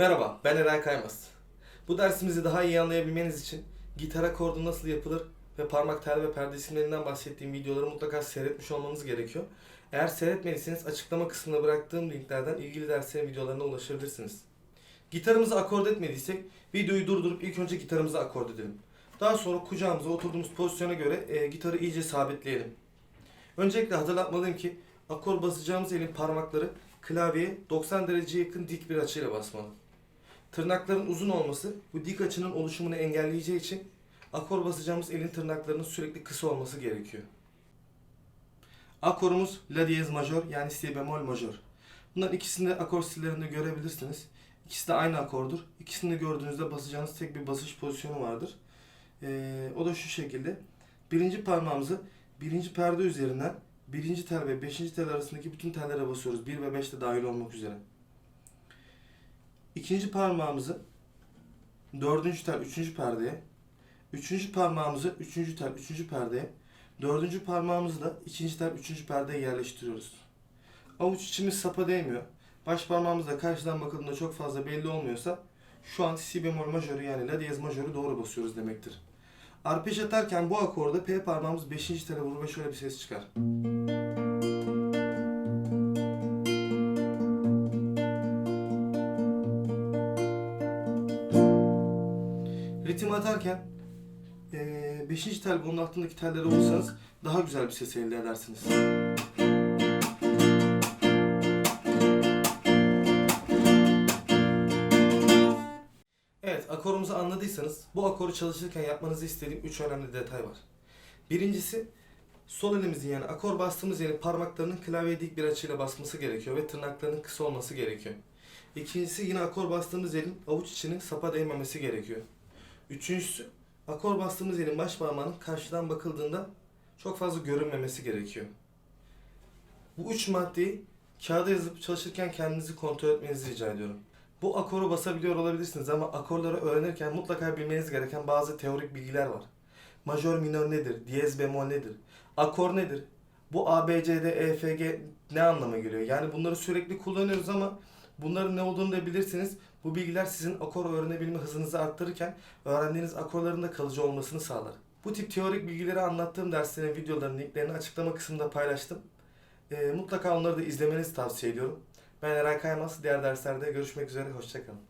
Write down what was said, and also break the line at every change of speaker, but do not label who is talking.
Merhaba, ben Eray Kaymaz. Bu dersimizi daha iyi anlayabilmeniz için gitar akordu nasıl yapılır ve parmak tel ve perde isimlerinden bahsettiğim videoları mutlaka seyretmiş olmanız gerekiyor. Eğer seyretmediyseniz açıklama kısmına bıraktığım linklerden ilgili derslerin videolarına ulaşabilirsiniz. Gitarımızı akord etmediysek videoyu durdurup ilk önce gitarımızı akord edelim. Daha sonra kucağımıza oturduğumuz pozisyona göre e, gitarı iyice sabitleyelim. Öncelikle hatırlatmalıyım ki akor basacağımız elin parmakları klavyeye 90 dereceye yakın dik bir açıyla basmalı. Tırnakların uzun olması bu dik açının oluşumunu engelleyeceği için akor basacağımız elin tırnaklarının sürekli kısa olması gerekiyor. Akorumuz La diyez majör yani Si bemol majör. Bunların ikisini de akor stillerinde görebilirsiniz. İkisi de aynı akordur. İkisini de gördüğünüzde basacağınız tek bir basış pozisyonu vardır. Ee, o da şu şekilde. Birinci parmağımızı birinci perde üzerinden birinci tel ve beşinci tel arasındaki bütün tellere basıyoruz. 1 ve 5 de dahil olmak üzere. İkinci parmağımızı dördüncü tel, üçüncü perdeye, üçüncü parmağımızı üçüncü tel, üçüncü perdeye, dördüncü parmağımızı da ikinci tel, üçüncü perdeye yerleştiriyoruz. Avuç içimiz sapa değmiyor. Baş parmağımız da karşıdan bakıldığında çok fazla belli olmuyorsa şu an si bemol majörü yani la diyez majörü doğru basıyoruz demektir. Arpej atarken bu akorda P parmağımız 5. tele vurur ve şöyle bir ses çıkar. Ritim atarken 5. tel bunun altındaki telleri vursanız daha güzel bir ses elde edersiniz. Evet, akorumuzu anladıysanız bu akoru çalışırken yapmanızı istediğim 3 önemli detay var. Birincisi, sol elimizin yani akor bastığımız yerin parmaklarının klavyeye dik bir açıyla basması gerekiyor ve tırnaklarının kısa olması gerekiyor. İkincisi yine akor bastığımız yerin avuç içinin sapa değmemesi gerekiyor. Üçüncüsü, akor bastığımız yerin baş parmağının karşıdan bakıldığında çok fazla görünmemesi gerekiyor. Bu üç maddeyi kağıda yazıp çalışırken kendinizi kontrol etmenizi rica ediyorum. Bu akoru basabiliyor olabilirsiniz ama akorları öğrenirken mutlaka bilmeniz gereken bazı teorik bilgiler var. Majör minör nedir? Diyez bemol nedir? Akor nedir? Bu A, B, C, D, E, F, G ne anlama geliyor? Yani bunları sürekli kullanıyoruz ama bunların ne olduğunu da bilirsiniz. Bu bilgiler sizin akor öğrenebilme hızınızı arttırırken öğrendiğiniz akorların da kalıcı olmasını sağlar. Bu tip teorik bilgileri anlattığım derslerin videolarının linklerini açıklama kısmında paylaştım. Ee, mutlaka onları da izlemenizi tavsiye ediyorum. Ben Eray Kaymaz. Diğer derslerde görüşmek üzere. Hoşçakalın.